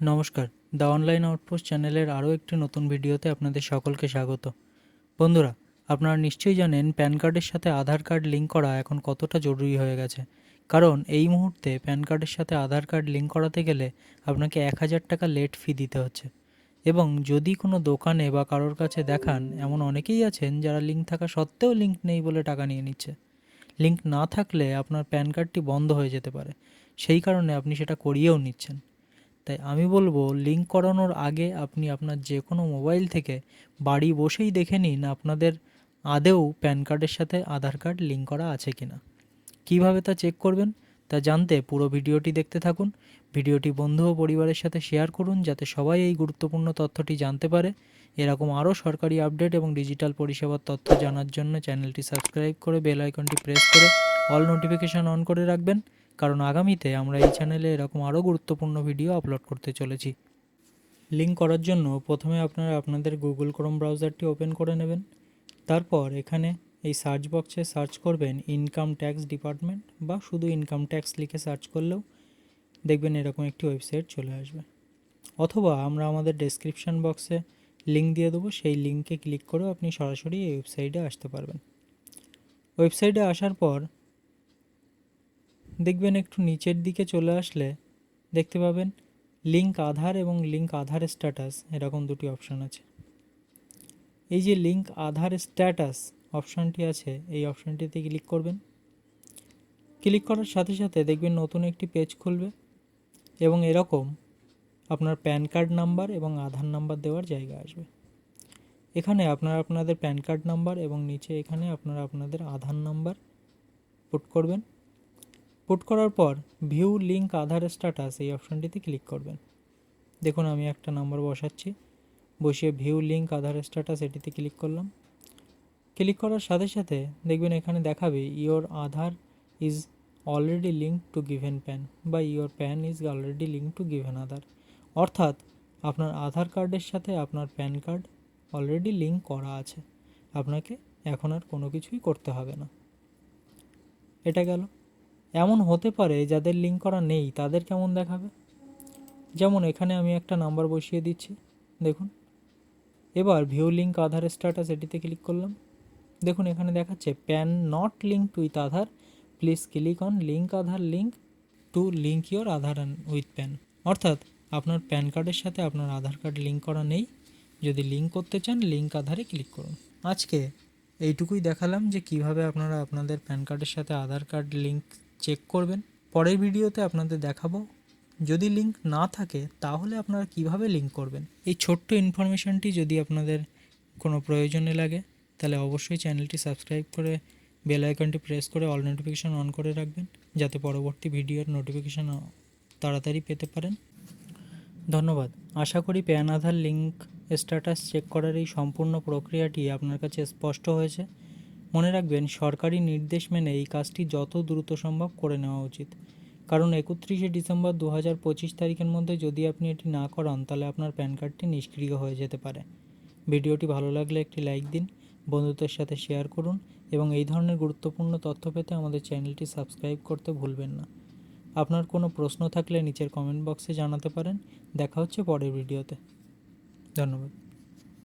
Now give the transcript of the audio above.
নমস্কার। The online outpost চ্যানেলের আরও একটি নতুন ভিডিওতে আপনাদের সকলকে স্বাগত। বন্ধুরা, আপনারা নিশ্চয়ই জানেন প্যান কার্ডের সাথে আধার কার্ড লিঙ্ক করা এখন কতটা জরুরি হয়ে গেছে। কারণ এই মুহূর্তে প্যান কার্ডের সাথে আধার কার্ড লিঙ্ক করাতে গেলে আপনাকে এক হাজার টাকা লেট ফি দিতে হচ্ছে। এবং যদি কোনো দোকানে বা কারোর কাছে দেখান, এমন অনেকেই আছেন যারা লিঙ্ক থাকা সত্ত্বেও লিঙ্ক নেই বলে টাকা নিয়ে নিচ্ছে। লিঙ্ক না থাকলে আপনার প্যান কার্ডটি বন্ধ হয়ে যেতে পারে। সেই কারণে আপনি সেটা করিয়েও নিচ্ছেন। তাই আমি বলব লিঙ্ক করানোর আগে আপনি আপনার যে কোনো মোবাইল থেকে বাড়ি বসেই দেখে নিন আপনাদের আদেও প্যান কার্ডের সাথে আধার কার্ড লিঙ্ক করা আছে কি না কীভাবে তা চেক করবেন তা জানতে পুরো ভিডিওটি দেখতে থাকুন। ভিডিওটি বন্ধু ও পরিবারের সাথে শেয়ার করুন যাতে সবাই এই গুরুত্বপূর্ণ তথ্যটি জানতে পারে। এরকম আরও সরকারি আপডেট এবং ডিজিটাল পরিষেবার তথ্য জানার জন্য চ্যানেলটি সাবস্ক্রাইব করে বেল আইকনটি প্রেস করে অল নোটিফিকেশান অন করে রাখবেন। কারণ আগামীতে আমরা এই চ্যানেলে এরকম আরও গুরুত্বপূর্ণ ভিডিও আপলোড করতে চলেছি। লিঙ্ক করার জন্য প্রথমে আপনারা আপনাদের গুগল ক্রোম ব্রাউজারটি ওপেন করে নেবেন। তারপর এখানে এই সার্চ বক্সে সার্চ করবেন ইনকাম ট্যাক্স ডিপার্টমেন্ট বা শুধু ইনকাম ট্যাক্স লিখে সার্চ করলেও দেখবেন এরকম একটি ওয়েবসাইট চলে আসবে। অথবা আমরা আমাদের ডেসক্রিপশান বক্সে লিঙ্ক দিয়ে দেবো, সেই লিঙ্কে ক্লিক করেও আপনি সরাসরি এই ওয়েবসাইটে আসতে পারবেন। ওয়েবসাইটে আসার পর দেখবেন একটু নিচের দিকে চলে আসলে দেখতে পাবেন লিঙ্ক আধার এবং লিঙ্ক আধার স্ট্যাটাস এরকম দুটি অপশান আছে। এই যে লিঙ্ক আধার স্ট্যাটাস অপশানটি আছে, এই অপশানটিতে ক্লিক করবেন। ক্লিক করার সাথে সাথে দেখবেন নতুন একটি পেজ খুলবে এবং এরকম আপনার প্যান কার্ড নাম্বার এবং আধার নাম্বার দেওয়ার জায়গা আসবে। এখানে আপনারা আপনাদের প্যান কার্ড নাম্বার এবং নিচে এখানে আপনারা আপনাদের আধার নাম্বার পুট করবেন। পুট করার পর ভিউ লিঙ্ক আধার স্ট্যাটাস এই অপশানটিতে ক্লিক করবেন। দেখুন আমি একটা নাম্বার বসাচ্ছি। বসিয়ে ভিউ লিঙ্ক আধার স্ট্যাটাস এটিতে ক্লিক করলাম। ক্লিক করার সাথে সাথে দেখবেন এখানে দেখাবে your Aadhaar is already link to given PAN বা your PAN is already link to given Aadhaar. অর্থাৎ আপনার আধার কার্ডের সাথে আপনার প্যান কার্ড অলরেডি লিঙ্ক করা আছে। আপনাকে এখন আর কোনো কিছুই করতে হবে না। এটা গেল। এমন হতে পারে যাদের লিঙ্ক করা নেই, তাদের কেমন দেখাবে? যেমন এখানে আমি একটা নাম্বার বসিয়ে দিচ্ছি, দেখুন। এবার ভিউ লিঙ্ক আধার স্ট্যাটাস এটিতে ক্লিক করলাম। দেখুন, এখানে দেখাচ্ছে PAN not link with Aadhaar. Please click on link Aadhaar link to link your Aadhaar with PAN অর্থাৎ আপনার প্যান কার্ডের সাথে আপনার আধার কার্ড লিঙ্ক করা নেই। যদি লিঙ্ক করতে চান লিঙ্ক আধারে ক্লিক করুন। আজকে এইটুকুই দেখালাম যে কীভাবে আপনারা আপনাদের প্যান কার্ডের সাথে আধার কার্ড লিঙ্ক চেক করবেন। পরের ভিডিওতে আপনাদের দেখাবো। যদি লিঙ্ক না থাকে, তাহলে আপনারা কীভাবে লিঙ্ক করবেন? এই ছোট্ট ইনফরমেশনটি যদি আপনাদের কোনো প্রয়োজনে লাগে, তাহলে অবশ্যই চ্যানেলটি সাবস্ক্রাইব করে বেল আইকনটি প্রেস করে অল নোটিফিকেশান অন করে রাখবেন, যাতে পরবর্তী ভিডিওর নোটিফিকেশান তাড়াতাড়ি পেতে পারেন। ধন্যবাদ। আশা করি PAN Aadhaar link status check করার এই সম্পূর্ণ প্রক্রিয়াটি আপনার কাছে স্পষ্ট হয়েছে। মনে রাখবেন, সরকারি নির্দেশ মেনে এই কাজটি যত দ্রুত সম্ভব করে নেওয়া উচিত। কারণ একত্রিশে ডিসেম্বর দু হাজার পঁচিশ তারিখের মধ্যে যদি আপনি এটি না করান, তাহলে আপনার প্যান কার্ডটি নিষ্ক্রিয় হয়ে যেতে পারে। ভিডিওটি ভালো লাগলে একটি লাইক দিন, বন্ধুদের সাথে শেয়ার করুন এবং এই ধরনের গুরুত্বপূর্ণ তথ্য পেতে আমাদের চ্যানেলটি সাবস্ক্রাইব করতে ভুলবেন না। আপনার কোনো প্রশ্ন থাকলে নিচের কমেন্ট বক্সে জানাতে পারেন। দেখা হচ্ছে পরের ভিডিওতে। ধন্যবাদ।